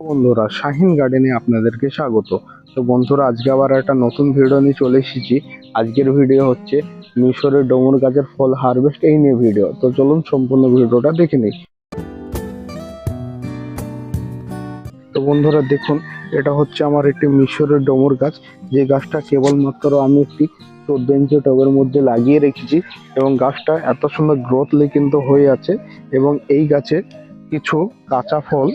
বন্ধুরা, শাহিন গার্ডেনে আপনাদেরকে স্বাগত। তো বন্ধুরা, আজকে আবার একটা নতুন ভিডিও নিয়ে চলে এসেছি। আজকের ভিডিও হচ্ছে মিশরের ডোমর গাছের ফল হারভেস্ট এই নিয়ে ভিডিও তো চলুন সম্পূর্ণ ভিডিওটা দেখে নিই। তো বন্ধুরা, দেখুন, এটা হচ্ছে আমার একটি মিশরের ডোমর গাছ। যে গাছটা কেবলমাত্র আমি একটি চোদ্দ ইঞ্চি টবের মধ্যে লাগিয়ে রেখেছি এবং গাছটা এত সুন্দর গ্রোথলি কিন্তু হয়ে আছে এবং এই গাছে কিছু কাঁচা ফল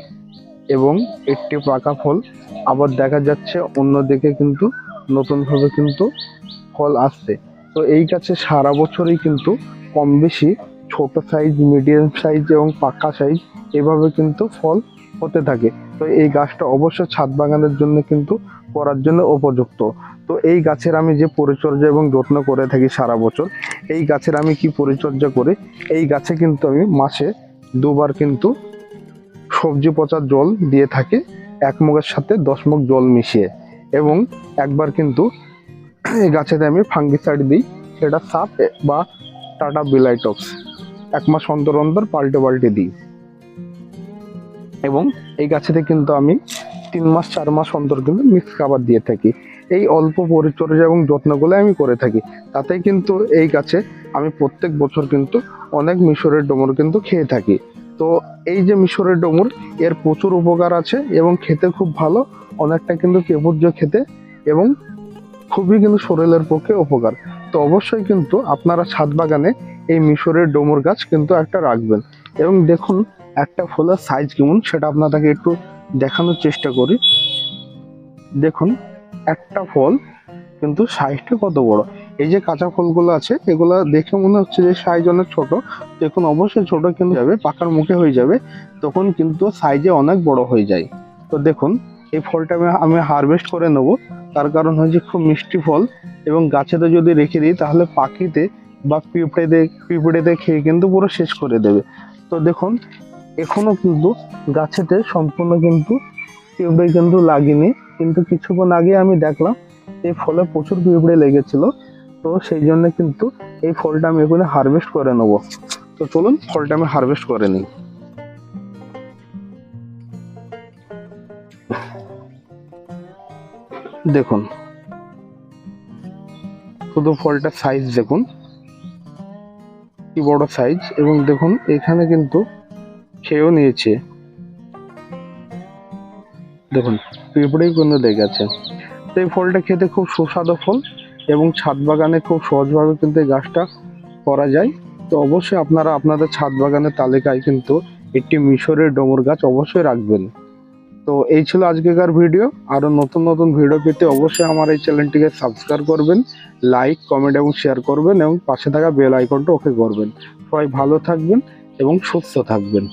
এবং একটি পাকা ফল। আবার দেখা যাচ্ছে অন্যদিকে কিন্তু নতুনভাবে কিন্তু ফল আসছে। তো এই গাছে সারা বছরই কিন্তু কম বেশি ছোট সাইজ মিডিয়াম সাইজ এবং পাকা সাইজ এভাবে কিন্তু ফল হতে থাকে। তো এই গাছটা অবশ্য ছাদ বাগানের জন্য কিন্তু করার জন্য উপযুক্ত। তো এই গাছের আমি যে পরিচর্যা এবং যত্ন করে থাকি সারা বছর, এই গাছের আমি কি পরিচর্যা করি? এই গাছে কিন্তু আমি মাসে দুবার কিন্তু সবজি পচার জল দিয়ে থাকি, এক মুখের সাথে দশ মুখ জল মিশিয়ে। এবং একবার কিন্তু এই গাছেতে আমি ফাঙ্গিসাইড দিই, সেটা সাপ বা টাটা বিলাইটক্স। এক মাস অন্তর অন্তর পাল্টে পাল্টে দিই। এবং এই গাছেতে কিন্তু আমি তিন মাস, চার মাস অন্তর কিন্তু মিক্স খাবার দিয়ে থাকি। এই অল্প পরিচর্যা এবং যত্নগুলো আমি করে থাকি। তাতেই কিন্তু এই গাছে আমি প্রত্যেক বছর কিন্তু অনেক মিশরের ডোমর কিন্তু খেয়ে থাকি। তো এই যে মিশরের ডোমর, এর প্রচুর উপকার আছে এবং খেতে খুব ভালো, অনেকটা কিন্তু কেবুর্জ খেতে এবং খুবই কিন্তু শরীরের পক্ষে উপকার। তো অবশ্যই কিন্তু আপনারা ছাদ বাগানে এই মিশরের ডোমর গাছ কিন্তু একটা রাখবেন। এবং দেখুন, একটা ফুলের সাইজ কেমন, সেটা আপনাদেরকে একটু দেখানোর চেষ্টা করি। দেখুন, একটা ফল কিন্তু সাইজটা কত বড়? এই যে কাঁচা ফলগুলো আছে, এগুলো দেখে মনে হচ্ছে যে সাইজ অনেক ছোট। দেখুন, অবশ্যই ছোট কিন্তু যাবে, পাকার মুখে হয়ে যাবে, তখন কিন্তু সাইজে অনেক বড় হয়ে যায়। তো দেখুন, এই ফলটা আমি আমি হারভেস্ট করে নেব। তার কারণ হচ্ছে খুব মিষ্টি ফল এবং গাছেতে যদি রেখে দিই, তাহলে পাখিতে বা পিঁপড়েতে পিঁপড়েতে খেয়ে কিন্তু পুরো শেষ করে দেবে। তো দেখুন, এখনও কিন্তু গাছেতে সম্পূর্ণ কিন্তু পিঁপড়ে কিন্তু লাগেনি। কিন্তু কিছুক্ষণ আগে আমি দেখলাম, এই ফলে প্রচুর পিঁপড়ে লেগেছিল। তো সেই জন্য কিন্তু এই ফলটা আমি এখানে হারভেস্ট করে নেব। তো চলুন ফলটা আমি হারভেস্ট করে নিই। দেখুন। শুধু ফলটার সাইজ দেখুন। কি বড় সাইজ এবং দেখুন এখানে কিন্তু খেয়েও নিয়েছে। দেখুন, পিঁপড়েই কিন্তু লেগেছে। তো এই ফলটা খেতে খুব সুস্বাদু ফল। এবং ছাদ বাগানে খুব সহজভাবে কিন্তু এই গাছটা করা যায়। তো অবশ্যই আপনারা আপনাদের ছাদ বাগানের তালিকায় কিন্তু একটি মিশরের ডোমর গাছ অবশ্যই রাখবেন। তো এই ছিল আজকেকার ভিডিও। আরও নতুন নতুন ভিডিও পেতে অবশ্যই আমার এই চ্যানেলটিকে সাবস্ক্রাইব করবেন, লাইক, কমেন্ট এবং শেয়ার করবেন এবং পাশে থাকা বেল আইকনটা ওকে করবেন। সবাই ভালো থাকবেন এবং সুস্থ থাকবেন।